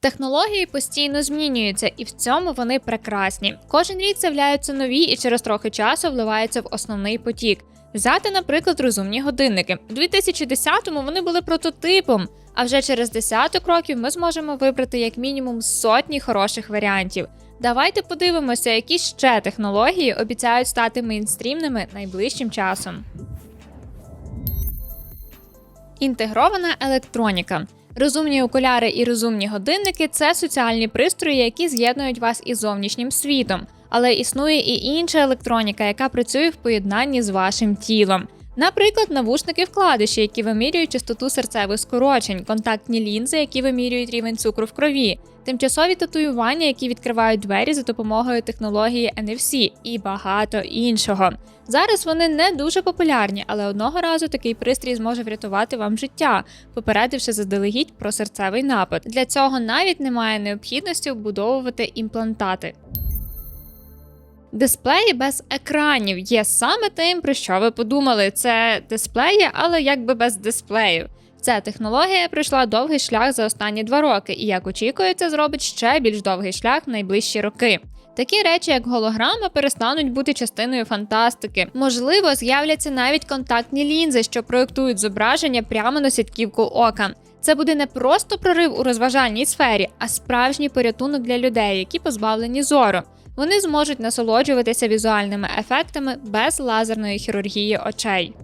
Технології постійно змінюються, і в цьому вони прекрасні. Кожен рік з'являються нові і через трохи часу вливаються в основний потік. Взяти, наприклад, розумні годинники. У 2010-му вони були прототипом, а вже через десяток років ми зможемо вибрати як мінімум сотні хороших варіантів. Давайте подивимося, які ще технології обіцяють стати мейнстрімними найближчим часом. Інтегрована електроніка. Розумні окуляри і розумні годинники це соціальні пристрої, які з'єднують вас із зовнішнім світом. Але існує і інша електроніка, яка працює в поєднанні з вашим тілом. Наприклад, навушники вкладиші, які вимірюють частоту серцевих скорочень, контактні лінзи, які вимірюють рівень цукру в крові, тимчасові татуювання, які відкривають двері за допомогою технології NFC і багато іншого. Зараз вони не дуже популярні, але одного разу такий пристрій зможе врятувати вам життя, попередивши заздалегідь про серцевий напад. Для цього навіть немає необхідності вбудовувати імплантати. Дисплеї без екранів є саме тим, про що ви подумали. Це дисплеї, але якби без дисплею. Ця технологія пройшла довгий шлях за останні два роки, і як очікується, зробить ще більш довгий шлях в найближчі роки. Такі речі, як голограма, перестануть бути частиною фантастики. Можливо, з'являться навіть контактні лінзи, що проєктують зображення прямо на сітківку ока. Це буде не просто прорив у розважальній сфері, а справжній порятунок для людей, які позбавлені зору. Вони зможуть насолоджуватися візуальними ефектами без лазерної хірургії очей.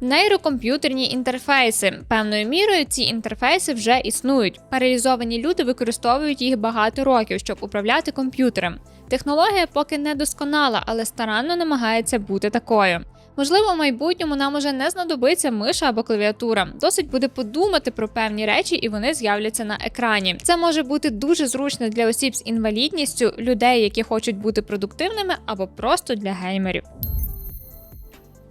Нейрокомп'ютерні інтерфейси. Певною мірою ці інтерфейси вже існують. Паралізовані люди використовують їх багато років, щоб управляти комп'ютером. Технологія поки не досконала, але старанно намагається бути такою. Можливо, в майбутньому нам уже не знадобиться миша або клавіатура. Досить буде подумати про певні речі, і вони з'являться на екрані. Це може бути дуже зручно для осіб з інвалідністю, людей, які хочуть бути продуктивними, або просто для геймерів.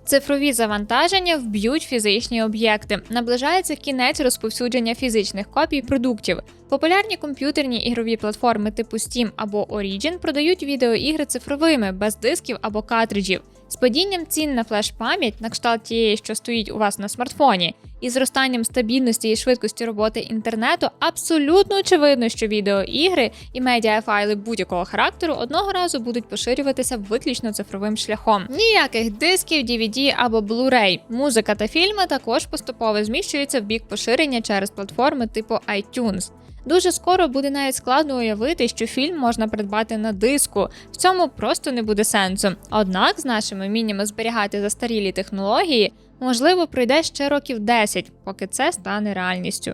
Цифрові завантаження вб'ють фізичні об'єкти. Наближається кінець розповсюдження фізичних копій продуктів. Популярні комп'ютерні ігрові платформи типу Steam або Origin продають відеоігри цифровими без дисків або картриджів. З падінням цін на флеш-пам'ять, на кшталт тієї, що стоїть у вас на смартфоні, і зростанням стабільності і швидкості роботи інтернету, абсолютно очевидно, що відеоігри і медіафайли будь-якого характеру одного разу будуть поширюватися виключно цифровим шляхом. Ніяких дисків, DVD або Blu-ray. Музика та фільми також поступово зміщуються в бік поширення через платформи типу iTunes. Дуже скоро буде навіть складно уявити, що фільм можна придбати на диску. В цьому просто не буде сенсу. Однак, з нашими вміннями зберігати застарілі технології, можливо, пройде ще років 10, поки це стане реальністю.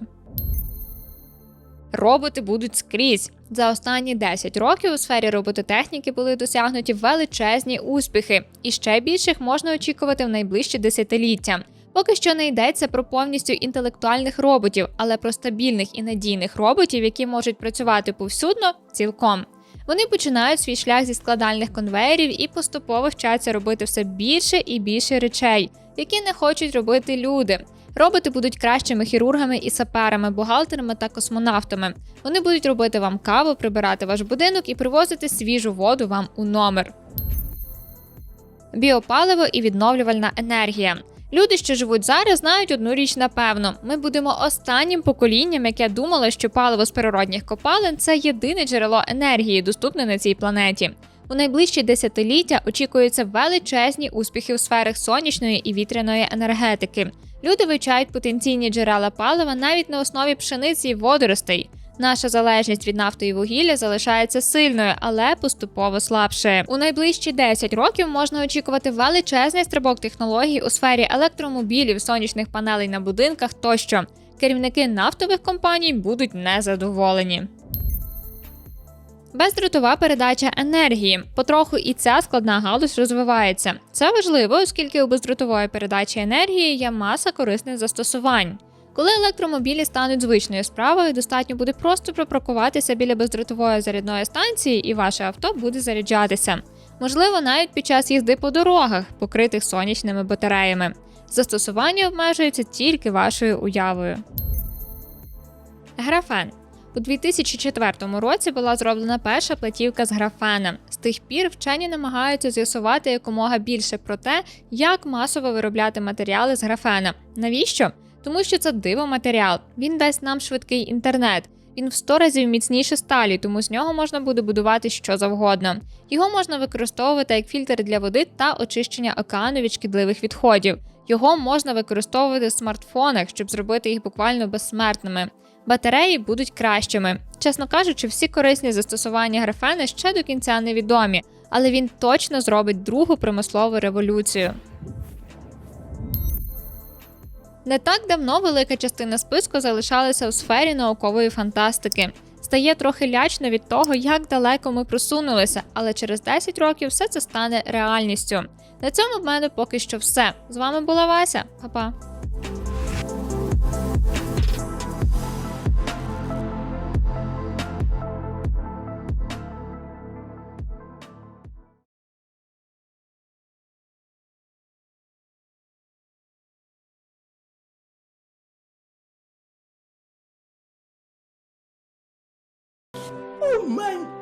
Роботи будуть скрізь. За останні 10 років у сфері робототехніки були досягнуті величезні успіхи, і ще більших можна очікувати в найближчі десятиліття. Поки що не йдеться про повністю інтелектуальних роботів, але про стабільних і надійних роботів, які можуть працювати повсюдно, цілком. Вони починають свій шлях зі складальних конвеєрів і поступово вчаться робити все більше і більше речей, які не хочуть робити люди. Роботи будуть кращими хірургами і саперами, бухгалтерами та космонавтами. Вони будуть робити вам каву, прибирати ваш будинок і привозити свіжу воду вам у номер. Біопаливо і відновлювальна енергія. Люди, що живуть зараз, знають одну річ напевно: ми будемо останнім поколінням, яке думало, що паливо з природних копалин це єдине джерело енергії, доступне на цій планеті. У найближчі десятиліття очікуються величезні успіхи у сферах сонячної і вітряної енергетики. Люди вивчають потенційні джерела палива навіть на основі пшениці і водоростей. Наша залежність від нафти і вугілля залишається сильною, але поступово слабше. У найближчі 10 років можна очікувати величезний стрибок технологій у сфері електромобілів, сонячних панелей на будинках тощо. Керівники нафтових компаній будуть незадоволені. Бездротова передача енергії. Потроху і ця складна галузь розвивається. Це важливо, оскільки у бездротової передачі енергії є маса корисних застосувань. Коли електромобілі стануть звичною справою, достатньо буде просто пропаркуватися біля бездротової зарядної станції, і ваше авто буде заряджатися. Можливо, навіть під час їзди по дорогах, покритих сонячними батареями. Застосування обмежується тільки вашою уявою. Графен у 2004 році була зроблена перша платівка з графена. З тих пір вчені намагаються з'ясувати якомога більше про те, як масово виробляти матеріали з графена. Навіщо? Тому що це диво матеріал. Він дасть нам швидкий інтернет. Він в 100 разів міцніше сталі, тому з нього можна буде будувати що завгодно. Його можна використовувати як фільтр для води та очищення океану від шкідливих відходів. Його можна використовувати в смартфонах, щоб зробити їх буквально безсмертними. Батареї будуть кращими. Чесно кажучи, всі корисні застосування графена ще до кінця невідомі, але він точно зробить другу промислову революцію. Не так давно велика частина списку залишалася у сфері наукової фантастики. Стає трохи лячно від того, як далеко ми просунулися, але через 10 років все це стане реальністю. На цьому в мене поки що все. З вами була Вася. Па-па. mind